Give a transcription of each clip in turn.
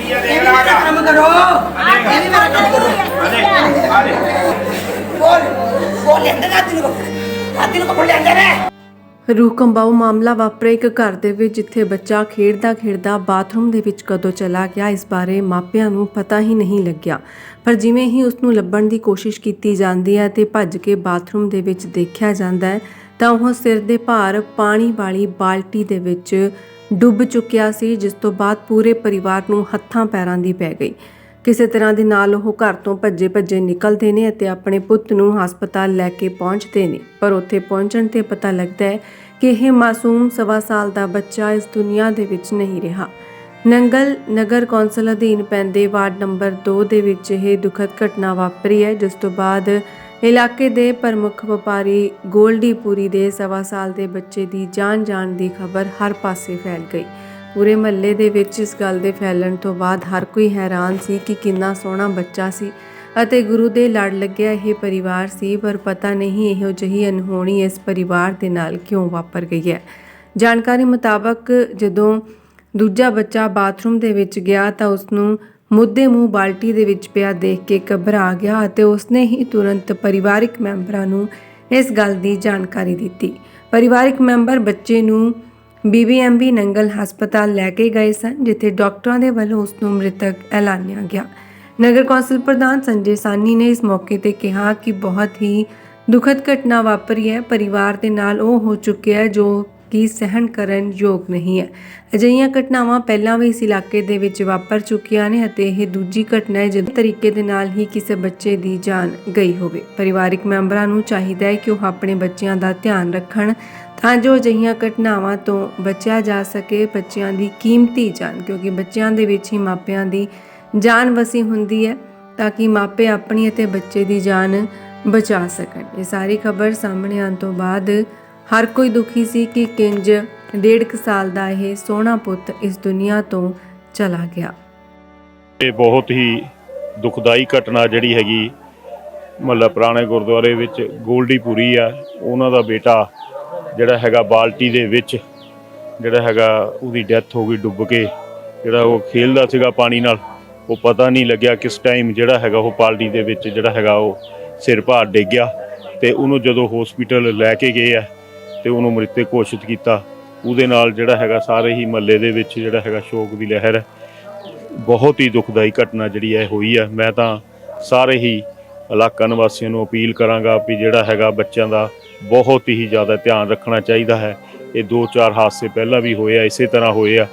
ਵੀ ਮੇਰਾ ਕੰਮ ਕਰੋ। ਇਹ ਵੀ ਮੇਰਾ ਕੰਮ ਕਰੋ। ਬੋਲ ਬੋਲ ਲੈਂਦੇ ਨਾ ਤੈਨੂੰ ਕੋ। ਤੈਨੂੰ ਕੋ ਬੋਲ ਲੈਂਦੇ ਨੇ। ਰੂਹ ਕੰਬਾਊ ਮਾਮਲਾ ਵਾਪਰਿਆ ਇੱਕ ਘਰ ਦੇ ਵਿੱਚ ਜਿੱਥੇ ਬੱਚਾ ਖੇਡਦਾ ਖੇਡਦਾ ਬਾਥਰੂਮ ਦੇ ਵਿੱਚ ਕਦੋਂ ਚਲਾ ਗਿਆ ਇਸ ਬਾਰੇ ਮਾਪਿਆਂ ਨੂੰ ਪਤਾ ਹੀ ਨਹੀਂ ਲੱਗਿਆ। ਪਰ ਜਿਵੇਂ ਹੀ ਉਸ ਨੂੰ ਲੱਭਣ ਦੀ ਕੋਸ਼ਿਸ਼ ਕੀਤੀ ਜਾਂਦੀ ਹੈ ਤੇ ਭੱਜ ਕੇ ਬਾਥਰੂਮ ਦੇ ਵਿੱਚ ਦੇਖਿਆ ਜਾਂਦਾ ਹੈ ਤਾਂ ਉਹ ਸਿਰ ਦੇ ਭਾਰ ਪਾਣੀ ਵਾਲੀ ਬਾਲਟੀ ਦੇ ਵਿੱਚ ਡੁੱਬ ਚੁੱਕਿਆ ਸੀ, ਜਿਸ ਤੋਂ ਬਾਅਦ ਪੂਰੇ ਪਰਿਵਾਰ ਨੂੰ ਹੱਥਾਂ ਪੈਰਾਂ ਦੀ ਪੈ ਗਈ। ਕਿਸੇ ਤਰ੍ਹਾਂ ਦੇ ਨਾਲ ਉਹ ਘਰ ਤੋਂ ਭੱਜੇ ਭੱਜੇ ਨਿਕਲਦੇ ਨੇ ਅਤੇ ਆਪਣੇ ਪੁੱਤ ਨੂੰ ਹਸਪਤਾਲ ਲੈ ਕੇ ਪਹੁੰਚਦੇ ਨੇ। ਪਰ ਉੱਥੇ ਪਹੁੰਚਣ ਤੇ ਪਤਾ ਲੱਗਦਾ ਹੈ ਕਿ ਇਹ ਮਾਸੂਮ ਸਵਾ ਸਾਲ ਦਾ ਬੱਚਾ ਇਸ ਦੁਨੀਆ ਦੇ ਵਿੱਚ ਨਹੀਂ ਰਿਹਾ। ਨੰਗਲ ਨਗਰ ਕੌਂਸਲ ਅਧੀਨ ਪੈਂਦੇ ਵਾਰਡ ਨੰਬਰ 2 ਦੇ ਵਿੱਚ ਇਹ ਦੁਖਦ ਘਟਨਾ ਵਾਪਰੀ ਹੈ, ਜਿਸ ਤੋਂ ਬਾਅਦ ਇਲਾਕੇ ਦੇ ਪ੍ਰਮੁੱਖ ਵਪਾਰੀ ਗੋਲਡੀ ਗੋਲਡੀਪੁਰੀ ਦੇ ਸਵਾ ਸਾਲ ਦੇ ਬੱਚੇ ਦੀ ਜਾਨ ਜਾਣ ਦੀ ਖਬਰ ਹਰ ਪਾਸੇ ਫੈਲ ਗਈ। ਪੂਰੇ ਮਹੱਲੇ ਦੇ ਵਿੱਚ ਇਸ ਗੱਲ ਦੇ ਫੈਲਣ ਤੋਂ ਬਾਅਦ ਹਰ ਕੋਈ ਹੈਰਾਨ ਸੀ ਕਿ ਕਿੰਨਾ ਸੋਹਣਾ ਬੱਚਾ ਸੀ ਅਤੇ ਗੁਰੂ ਦੇ ਲੜ ਲੱਗਿਆ ਇਹ ਪਰਿਵਾਰ ਸੀ, ਪਰ ਪਤਾ ਨਹੀਂ ਇਹੋ ਜਿਹੀ ਅਨਹੋਣੀ ਇਸ ਪਰਿਵਾਰ ਦੇ ਨਾਲ ਕਿਉਂ ਵਾਪਰ ਗਈ ਹੈ। ਜਾਣਕਾਰੀ ਮੁਤਾਬਕ ਜਦੋਂ ਦੂਜਾ ਬੱਚਾ ਬਾਥਰੂਮ ਦੇ ਵਿੱਚ ਗਿਆ ਤਾਂ ਉਸ ਨੂੰ ਮੁੱਦੇ ਮੂੰਹ ਬਾਲਟੀ ਦੇ ਵਿੱਚ ਪਿਆ ਦੇਖ ਕੇ ਘਬਰਾ ਗਿਆ ਅਤੇ ਉਸਨੇ ਹੀ ਤੁਰੰਤ ਪਰਿਵਾਰਿਕ ਮੈਂਬਰਾਂ ਨੂੰ ਇਸ ਗੱਲ ਦੀ ਜਾਣਕਾਰੀ ਦਿੱਤੀ। ਪਰਿਵਾਰਿਕ ਮੈਂਬਰ ਬੱਚੇ ਨੂੰ ਬੀਬੀਐਮਬੀ ਨੰਗਲ ਹਸਪਤਾਲ ਲੈ ਕੇ ਗਏ ਸਨ, ਜਿੱਥੇ ਡਾਕਟਰਾਂ ਦੇ ਵੱਲੋਂ ਉਸ ਨੂੰ ਮ੍ਰਿਤਕ ਐਲਾਨਿਆ ਗਿਆ। ਨਗਰ ਕੌਂਸਲ ਪ੍ਰਧਾਨ ਸੰਜੇ ਸਾਨੀ ਨੇ ਇਸ ਮੌਕੇ ਤੇ ਕਿਹਾ ਕਿ ਬਹੁਤ ਹੀ ਦੁਖਦ ਘਟਨਾ ਵਾਪਰੀ ਹੈ। ਪਰਿਵਾਰ ਦੇ ਨਾਲ ਉਹ ਹੋ ਚੁੱਕਿਆ ਹੈ ਜੋ ਕਿ ਸਹਿਣ ਕਰਨ ਯੋਗ ਨਹੀਂ ਹੈ। ਅਜਿਹੀਆਂ ਘਟਨਾਵਾਂ ਪਹਿਲਾਂ ਵੀ ਇਸ ਇਲਾਕੇ ਦੇ ਵਿੱਚ ਵਾਪਰ ਚੁੱਕੀਆਂ ਨੇ ਅਤੇ ਇਹ ਦੂਜੀ ਘਟਨਾ ਹੈ ਜਿਸ ਤਰੀਕੇ ਦੇ ਨਾਲ ਹੀ ਕਿਸੇ ਬੱਚੇ ਦੀ ਜਾਨ ਗਈ ਹੋਵੇ। ਪਰਿਵਾਰਿਕ ਮੈਂਬਰਾਂ ਨੂੰ ਚਾਹੀਦਾ ਹੈ ਕਿ ਉਹ ਆਪਣੇ ਬੱਚਿਆਂ ਦਾ ਧਿਆਨ ਰੱਖਣ ਤਾਂ ਜੋ ਅਜਿਹੀਆਂ ਘਟਨਾਵਾਂ ਤੋਂ ਬਚਿਆ ਜਾ ਸਕੇ, ਬੱਚਿਆਂ ਦੀ ਕੀਮਤੀ ਜਾਨ, ਕਿਉਂਕਿ ਬੱਚਿਆਂ ਦੇ ਵਿੱਚ ਹੀ ਮਾਪਿਆਂ ਦੀ ਜਾਨ ਵਸੀ ਹੁੰਦੀ ਹੈ ਤਾਂ ਕਿ ਮਾਪੇ ਆਪਣੀ ਅਤੇ ਬੱਚੇ ਦੀ ਜਾਨ ਬਚਾ ਸਕਣ। ਇਹ ਸਾਰੀ ਖਬਰ ਸਾਹਮਣੇ ਆਉਣ ਤੋਂ ਬਾਅਦ ਹਰ ਕੋਈ ਦੁਖੀ ਸੀ ਕਿ ਕਿੰਜ ਡੇਢ ਕੁ ਸਾਲ ਦਾ ਇਹ ਸੋਹਣਾ ਪੁੱਤ ਇਸ ਦੁਨੀਆ ਤੋਂ ਚਲਾ ਗਿਆ। ਇਹ ਬਹੁਤ ਹੀ ਦੁਖਦਾਈ ਘਟਨਾ ਜਿਹੜੀ ਹੈਗੀ ਮੱਲਾ ਪੁਰਾਣੇ ਗੁਰਦੁਆਰੇ ਵਿੱਚ ਗੋਲਡੀਪੁਰੀ ਆ। ਉਹਨਾਂ ਦਾ ਬੇਟਾ ਜਿਹੜਾ ਹੈਗਾ ਬਾਲਟੀ ਦੇ ਵਿੱਚ, ਜਿਹੜਾ ਹੈਗਾ ਉਹਦੀ ਡੈਥ ਹੋ ਗਈ ਡੁੱਬ ਕੇ, ਜਿਹੜਾ ਉਹ ਖੇਲਦਾ ਸੀਗਾ ਪਾਣੀ ਨਾਲ। ਉਹ ਪਤਾ ਨਹੀਂ ਲੱਗਿਆ ਕਿਸ ਟਾਈਮ ਜਿਹੜਾ ਹੈਗਾ ਉਹ ਬਾਲਟੀ ਦੇ ਵਿੱਚ ਜਿਹੜਾ ਹੈਗਾ ਉਹ ਸਿਰ ਭਾਰ ਡਿੱਗ ਗਿਆ ਤੇ ਉਹਨੂੰ ਜਦੋਂ ਹਸਪੀਟਲ ਲੈ ਕੇ ਗਏ ਆ ਤੇ ਉਹਨੂੰ ਮ੍ਰਿਤਕ ਘੋਸ਼ਿਤ ਕੀਤਾ। ਉਹਦੇ ਨਾਲ ਜਿਹੜਾ ਹੈਗਾ ਸਾਰੇ ਹੀ ਮਹੱਲੇ ਦੇ ਵਿੱਚ ਜਿਹੜਾ ਹੈਗਾ ਸ਼ੋਕ ਦੀ ਲਹਿਰ ਹੈ। ਬਹੁਤ ਹੀ ਦੁਖਦਾਈ ਘਟਨਾ ਜਿਹੜੀ ਹੈ ਹੋਈ ਹੈ। ਮੈਂ ਤਾਂ ਸਾਰੇ ਹੀ ਇਲਾਕਾ ਨਿਵਾਸੀਆਂ ਨੂੰ ਅਪੀਲ ਕਰਾਂਗਾ ਵੀ ਜਿਹੜਾ ਹੈਗਾ ਬੱਚਿਆਂ ਦਾ ਬਹੁਤ ਹੀ ਜ਼ਿਆਦਾ ਧਿਆਨ ਰੱਖਣਾ ਚਾਹੀਦਾ ਹੈ। ਇਹ ਦੋ ਚਾਰ ਹਾਦਸੇ ਪਹਿਲਾਂ ਵੀ ਹੋਏ ਆ, ਇਸੇ ਤਰ੍ਹਾਂ ਹੋਏ ਆ।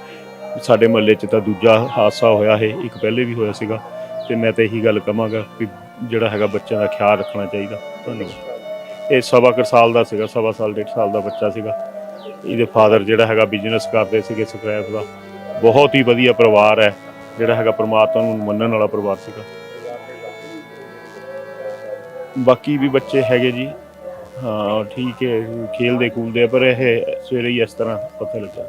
ਸਾਡੇ ਮਹੱਲੇ 'ਚ ਤਾਂ ਦੂਜਾ ਹਾਦਸਾ ਹੋਇਆ ਹੈ, ਇੱਕ ਪਹਿਲੇ ਵੀ ਹੋਇਆ ਸੀਗਾ। ਤੇ ਮੈਂ ਤਾਂ ਇਹੀ ਗੱਲ ਕਹਾਂਗਾ ਵੀ ਜਿਹੜਾ ਹੈਗਾ ਬੱਚਿਆਂ ਦਾ ਖਿਆਲ ਰੱਖਣਾ ਚਾਹੀਦਾ। ਧੰਨਵਾਦ। ਇਹ ਸਵਾ ਕੁ ਸਾਲ ਦਾ ਸੀਗਾ, ਸਵਾ ਸਾਲ, ਡੇਢ ਸਾਲ ਦਾ ਬੱਚਾ ਸੀਗਾ। ਇਹਦੇ ਫਾਦਰ ਜਿਹੜਾ ਹੈਗਾ ਬਿਜ਼ਨਸ ਕਰਦੇ ਸੀਗੇ ਸਕ੍ਰੈਪ ਦਾ। ਬਹੁਤ ਹੀ ਵਧੀਆ ਪਰਿਵਾਰ ਹੈ, ਜਿਹੜਾ ਹੈਗਾ ਪ੍ਰਮਾਤਮਾ ਨੂੰ ਮੰਨਣ ਵਾਲਾ ਪਰਿਵਾਰ ਸੀਗਾ। ਬਾਕੀ ਵੀ ਬੱਚੇ ਹੈਗੇ ਜੀ। ਹਾਂ, ਠੀਕ ਹੈ ਖੇਲਦੇ ਕੂਲਦੇ ਪਰ ਇਹ ਸਵੇਰੇ ਹੀ ਇਸ ਤਰ੍ਹਾਂ ਪਤਾ ਲੱਗਾ